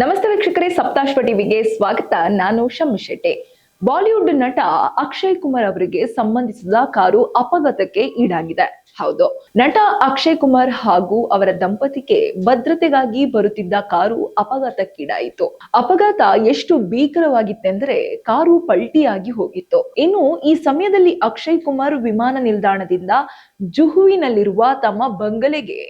ನಮಸ್ತೆ ವೀಕ್ಷಕರೇ, ಸಪ್ತಾಶ್ವ ಟಿವಿಗೆ ಸ್ವಾಗತ. ನಾನು ಶಮ್ಮಿ ಶೆಟ್ಟಿ. ಬಾಲಿವುಡ್ ನಟ ಅಕ್ಷಯ್ ಕುಮಾರ್ ಅವರಿಗೆ ಸಂಬಂಧಿಸಿದ ಕಾರು ಅಪಘಾತಕ್ಕೆ ಈಡಾಗಿದೆ. ಹೌದು, ನಟ ಅಕ್ಷಯ್ ಕುಮಾರ್ ಹಾಗೂ ಅವರ ದಂಪತಿಗೆ ಭದ್ರತೆಗಾಗಿ ಬರುತ್ತಿದ್ದ ಕಾರು ಅಪಘಾತಕ್ಕೀಡಾಯಿತು. ಅಪಘಾತ ಎಷ್ಟು ಭೀಕರವಾಗಿತ್ತೆಂದರೆ ಕಾರು ಪಲ್ಟಿಯಾಗಿ ಹೋಗಿತ್ತು. ಇನ್ನು ಈ ಸಮಯದಲ್ಲಿ ಅಕ್ಷಯ್ ಕುಮಾರ್ ವಿಮಾನ ನಿಲ್ದಾಣದಿಂದ ಜುಹುವಿನಲ್ಲಿರುವ ತಮ್ಮ ಬಂಗಲೆಗೆ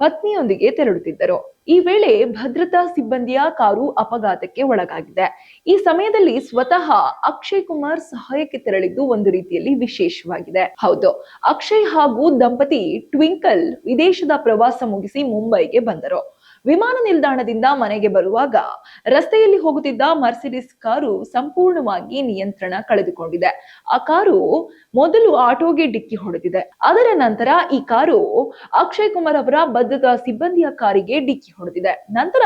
ಪತ್ನಿಯೊಂದಿಗೆ ತೆರಳುತ್ತಿದ್ದರು. ಈ ವೇಳೆ ಭದ್ರತಾ ಸಿಬ್ಬಂದಿಯ ಕಾರು ಅಪಘಾತಕ್ಕೆ ಒಳಗಾಗಿದೆ. ಈ ಸಮಯದಲ್ಲಿ ಸ್ವತಃ ಅಕ್ಷಯ್ ಕುಮಾರ್ ಸಹಾಯಕ್ಕೆ ತೆರಳಿದ್ದು ಒಂದು ರೀತಿಯಲ್ಲಿ ವಿಶೇಷವಾಗಿದೆ. ಹೌದು, ಅಕ್ಷಯ್ ಹಾಗೂ ದಂಪತಿ ಟ್ವಿಂಕಲ್ ವಿದೇಶದ ಪ್ರವಾಸ ಮುಗಿಸಿ ಮುಂಬೈಗೆ ಬಂದರು. ವಿಮಾನ ನಿಲ್ದಾಣದಿಂದ ಮನೆಗೆ ಬರುವಾಗ ರಸ್ತೆಯಲ್ಲಿ ಹೋಗುತ್ತಿದ್ದ ಮರ್ಸಿಡಿಸ್ ಕಾರು ಸಂಪೂರ್ಣವಾಗಿ ನಿಯಂತ್ರಣ ಕಳೆದುಕೊಂಡಿದೆ. ಆ ಕಾರು ಮೊದಲು ಆಟೋಗೆ ಡಿಕ್ಕಿ ಹೊಡೆದಿದೆ. ಅದರ ನಂತರ ಈ ಕಾರು ಅಕ್ಷಯ್ ಕುಮಾರ್ ಅವರ ಭದ್ರತಾ ಸಿಬ್ಬಂದಿಯ ಕಾರಿಗೆ ಡಿಕ್ಕಿ ಹೊಡೆದಿದೆ. ನಂತರ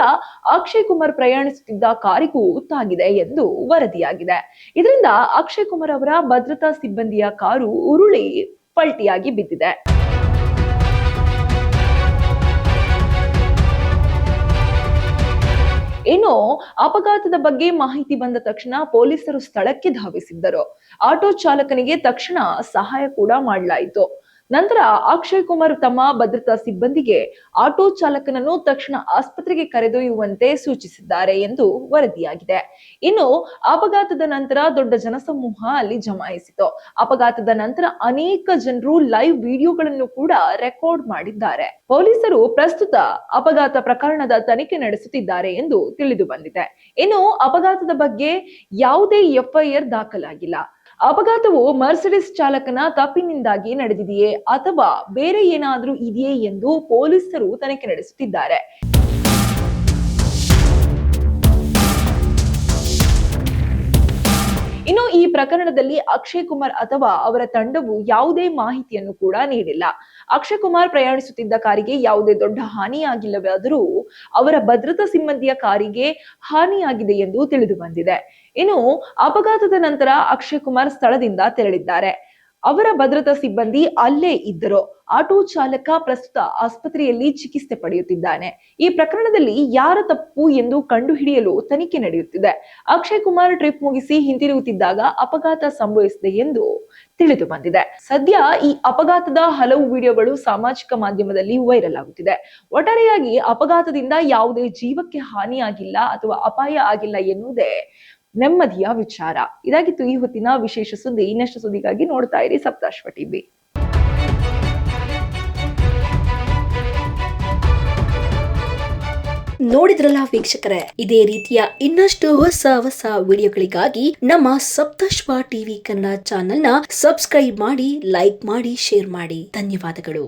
ಅಕ್ಷಯ್ ಕುಮಾರ್ ಪ್ರಯಾಣಿಸುತ್ತಿದ್ದ ಕಾರಿಗೂ ತಾಗಿದೆ ಎಂದು ವರದಿಯಾಗಿದೆ. ಇದರಿಂದ ಅಕ್ಷಯ್ ಕುಮಾರ್ ಅವರ ಭದ್ರತಾ ಸಿಬ್ಬಂದಿಯ ಕಾರು ಉರುಳಿ ಪಲ್ಟಿಯಾಗಿ ಬಿದ್ದಿದೆ. ಇನ್ನು ಅಪಘಾತದ ಬಗ್ಗೆ ಮಾಹಿತಿ ಬಂದ ತಕ್ಷಣ ಪೊಲೀಸರು ಸ್ಥಳಕ್ಕೆ ಧಾವಿಸಿದ್ದರು. ಆಟೋ ಚಾಲಕನಿಗೆ ತಕ್ಷಣ ಸಹಾಯ ಕೂಡ ಮಾಡಲಾಯಿತು. ನಂತರ ಅಕ್ಷಯ್ ಕುಮಾರ್ ತಮ್ಮ ಭದ್ರತಾ ಸಿಬ್ಬಂದಿಗೆ ಆಟೋ ಚಾಲಕನನ್ನು ತಕ್ಷಣ ಆಸ್ಪತ್ರೆಗೆ ಕರೆದೊಯ್ಯುವಂತೆ ಸೂಚಿಸಿದ್ದಾರೆ ಎಂದು ವರದಿಯಾಗಿದೆ. ಇನ್ನು ಅಪಘಾತದ ನಂತರ ದೊಡ್ಡ ಜನಸಮೂಹ ಅಲ್ಲಿ ಜಮಾಯಿಸಿತು. ಅಪಘಾತದ ನಂತರ ಅನೇಕ ಜನರು ಲೈವ್ ವಿಡಿಯೋಗಳನ್ನು ಕೂಡ ರೆಕಾರ್ಡ್ ಮಾಡಿದ್ದಾರೆ. ಪೊಲೀಸರು ಪ್ರಸ್ತುತ ಅಪಘಾತ ಪ್ರಕರಣದ ತನಿಖೆ ನಡೆಸುತ್ತಿದ್ದಾರೆ ಎಂದು ತಿಳಿದು ಬಂದಿದೆ. ಇನ್ನು ಅಪಘಾತದ ಬಗ್ಗೆ ಯಾವುದೇ ಎಫ್ಐಆರ್ ದಾಖಲಾಗಿಲ್ಲ. ಅಪಘಾತವು ಮರ್ಸಿಡಿಸ್ ಚಾಲಕನ ತಪ್ಪಿನಿಂದಾಗಿ ನಡೆದಿದೆಯೇ ಅಥವಾ ಬೇರೆ ಏನಾದರೂ ಇದೆಯೇ ಎಂದು ಪೊಲೀಸರು ತನಿಖೆ ನಡೆಸುತ್ತಿದ್ದಾರೆ. ಪ್ರಕರಣದಲ್ಲಿ ಅಕ್ಷಯ್ ಕುಮಾರ್ ಅಥವಾ ಅವರ ತಂಡವು ಯಾವುದೇ ಮಾಹಿತಿಯನ್ನು ಕೂಡ ನೀಡಿಲ್ಲ. ಅಕ್ಷಯ್ ಕುಮಾರ್ ಪ್ರಯಾಣಿಸುತ್ತಿದ್ದ ಕಾರಿಗೆ ಯಾವುದೇ ದೊಡ್ಡ ಹಾನಿಯಾಗಿಲ್ಲವಾದರೂ ಅವರ ಭದ್ರತಾ ಸಿಬ್ಬಂದಿಯ ಕಾರಿಗೆ ಹಾನಿಯಾಗಿದೆ ಎಂದು ತಿಳಿದು ಬಂದಿದೆ. ಇನ್ನು ಅಪಘಾತದ ನಂತರ ಅಕ್ಷಯ್ ಕುಮಾರ್ ಸ್ಥಳದಿಂದ ತೆರಳಿದ್ದಾರೆ. ಅವರ ಭದ್ರತಾ ಸಿಬ್ಬಂದಿ ಅಲ್ಲೇ ಇದ್ದರು. ಆಟೋ ಚಾಲಕ ಪ್ರಸ್ತುತ ಆಸ್ಪತ್ರೆಯಲ್ಲಿ ಚಿಕಿತ್ಸೆ ಪಡೆಯುತ್ತಿದ್ದಾನೆ. ಈ ಪ್ರಕರಣದಲ್ಲಿ ಯಾರ ತಪ್ಪು ಎಂದು ಕಂಡುಹಿಡಿಯಲು ತನಿಖೆ ನಡೆಯುತ್ತಿದೆ. ಅಕ್ಷಯ್ ಕುಮಾರ್ ಟ್ರಿಪ್ ಮುಗಿಸಿ ಹಿಂತಿರುಗುತ್ತಿದ್ದಾಗ ಅಪಘಾತ ಸಂಭವಿಸಿದೆ ಎಂದು ತಿಳಿದು ಬಂದಿದೆ. ಸದ್ಯ ಈ ಅಪಘಾತದ ಹಲವು ವಿಡಿಯೋಗಳು ಸಾಮಾಜಿಕ ಮಾಧ್ಯಮದಲ್ಲಿ ವೈರಲ್ ಆಗುತ್ತಿದೆ. ಒಟ್ಟಾರೆಯಾಗಿ ಅಪಘಾತದಿಂದ ಯಾವುದೇ ಜೀವಕ್ಕೆ ಹಾನಿಯಾಗಿಲ್ಲ ಅಥವಾ ಅಪಾಯ ಆಗಿಲ್ಲ ಎನ್ನುವುದೇ ನೆಮ್ಮದಿಯ ವಿಚಾರ. ಇದಾಗಿತ್ತು ಈ ಹೊತ್ತಿನ ವಿಶೇಷ ಸುದ್ದಿ. ಇನ್ನಷ್ಟು ಸುದ್ದಿಗಾಗಿ ನೋಡ್ತಾ ಇರಿ ಸಪ್ತಾಶ್ವ ಟಿವಿ. ನೋಡಿದ್ರಲ್ಲ ವೀಕ್ಷಕರೇ, ಇದೇ ರೀತಿಯ ಇನ್ನಷ್ಟು ಹೊಸ ಹೊಸ ವಿಡಿಯೋಗಳಿಗಾಗಿ ನಮ್ಮ ಸಪ್ತಶ್ವ ಟಿವಿ ಕನ್ನಡ ಚಾನೆಲ್ನ ಸಬ್ಸ್ಕ್ರೈಬ್ ಮಾಡಿ, ಲೈಕ್ ಮಾಡಿ, ಶೇರ್ ಮಾಡಿ. ಧನ್ಯವಾದಗಳು.